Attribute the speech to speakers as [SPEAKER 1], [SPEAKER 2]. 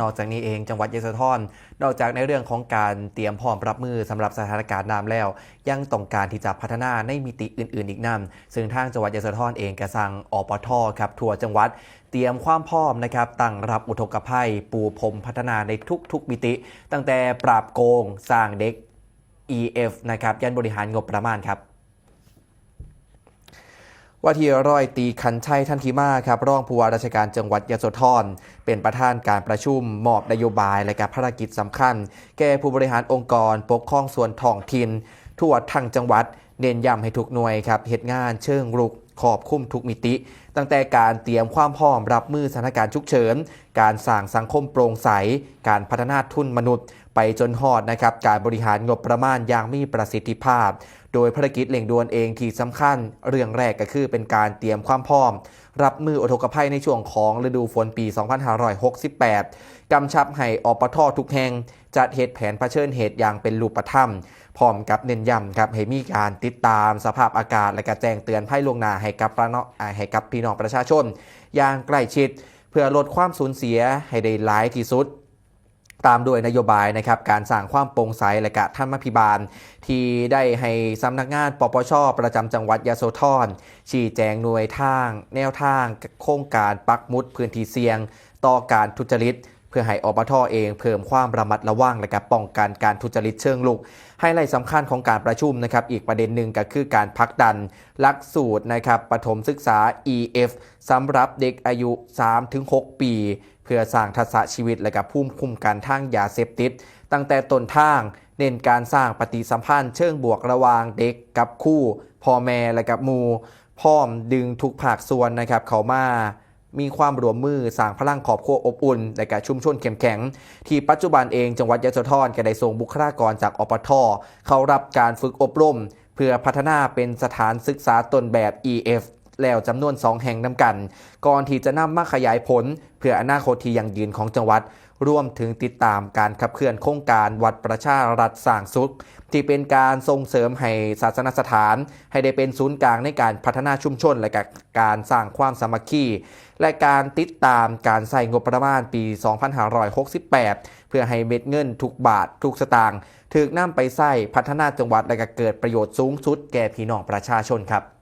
[SPEAKER 1] นอกจากนี้เองจังหวัดยะโสธรนอกจากในเรื่องของการเตรียมพร้อมรับมือสำหรับสถานการณ์น้ำแล้ว ยังต้องการที่จะพัฒนาในมิติอื่น ๆ อีกนำซึ่งทางจังหวัดยะโสธรเองกระสั่งอปทครับทั่วจังหวัดเตรียมความพร้อมนะครับตั้งรับอุทกภัย ปูพรมพัฒนาในทุก ๆ มิติ ตั้งแต่ปราบโกงสร้างเด็ก EF นะครับยันบริหารงบประมาณครับ ว่าที่ร้อยตีคันชัยทันทีมาครับรองผู้ว่าราชการจังหวัดยะโสธรเป็นประธานการประชุมมอบนโยบายและการภารกิจสำคัญ แก่ผู้บริหารองค์กร ปกครองส่วนท้องถิ่นทั่วทั้งจังหวัด เน้นย้ำให้ทุกหน่วยครับเหตุงานเชิงรุกขอบคุ้มทุกมิติ ตั้งแต่การเตรียมความพร้อมรับมือสถานการณ์ฉุกเฉิน การสร้างสังคมโปร่งใส การพัฒนาทุนมนุษย์ ไปจนหอดนะครับการบริหารงบประมาณอย่างมีประสิทธิภาพ โดยภารกิจเร่งด่วนเองที่สำคัญ เรื่องแรกก็คือเป็นการเตรียมความพร้อม รับมืออุทกภัยในช่วงของฤดูฝนปี 2568 กำชับให้อปททุกแห่งจัดเหตุแผนเผชิญเหตุอย่างเป็นรูปธรรมพร้อมกับเน้นย้ำครับให้มีการติดตามสภาพอากาศและก็แจ้งเตือนภัยล่วงหน้าให้กับประเนาให้กับพี่น้องประชาชน อย่างใกล้ชิด พื่อลดความสูญเสียให้ได้หลายที่สุด ตามด้วยนโยบายนะครับการสร้างความโปร่งใสและกะท่านมพิบาล ที่ได้ให้สำนักงานปปชประจำจังหวัดยะโสธรชี้แจงหน่วยทาง แนวทาง โครงการปักมุดพื้นที่เสี่ยง ต่อการทุจริต พื่อให้อปทเองเพิ่มความระมัดระวังและก็ป้องกันการทุจริตเชิงลุกไฮไลท์สำคัญของการประชุมนะครับอีกประเด็นหนึ่งก็คือการพักดันหลักสูตรนะครับปฐมศึกษา EF สำหรับเด็กอายุ 3-6 ปี เพื่อสร้างทักษะชีวิตและกับภูมิคุ้มกันทางยาเสพติด ตั้งแต่ต้นทางเน้นการสร้างปฏิสัมพันธ์เชิงบวกระหว่างเด็กกับคู่พ่อแม่และกับมูพร้อมดึงทุกภาคส่วนนะครับเขามา มีความรวมมือสร้างพลังขอบครัวอบอุ่นและการชุมชนเข้มแข็ง ที่ปัจจุบันเองจังหวัดยะโสธรก็ได้ส่งบุคลากรจากอปทเข้ารับการฝึกอบรม เพื่อพัฒนาเป็นสถานศึกษาต้นแบบ EF แล้วจำนวน 2 แห่งนำกัน ก่อนที่จะนำมาขยายผล เพื่ออนาคตที่ยั่งยืนของจังหวัด รวมถึงติดตามการขับเคลื่อนโครงการวัดประชารัฐสร้างสุข ที่เป็นการส่งเสริมให้ศาสนสถาน ให้ได้เป็นศูนย์กลางในการพัฒนาชุมชน และการสร้างความสามัคคีและการติดตามการใส่งบประมาณปี 2568 เพื่อให้เม็ดเงินทุกบาททุกสตางค์ถึกนำไปใส่พัฒนาจังหวัดและกเกิดประโยชน์สูงสุดแก่พี่น้องประชาชนครับ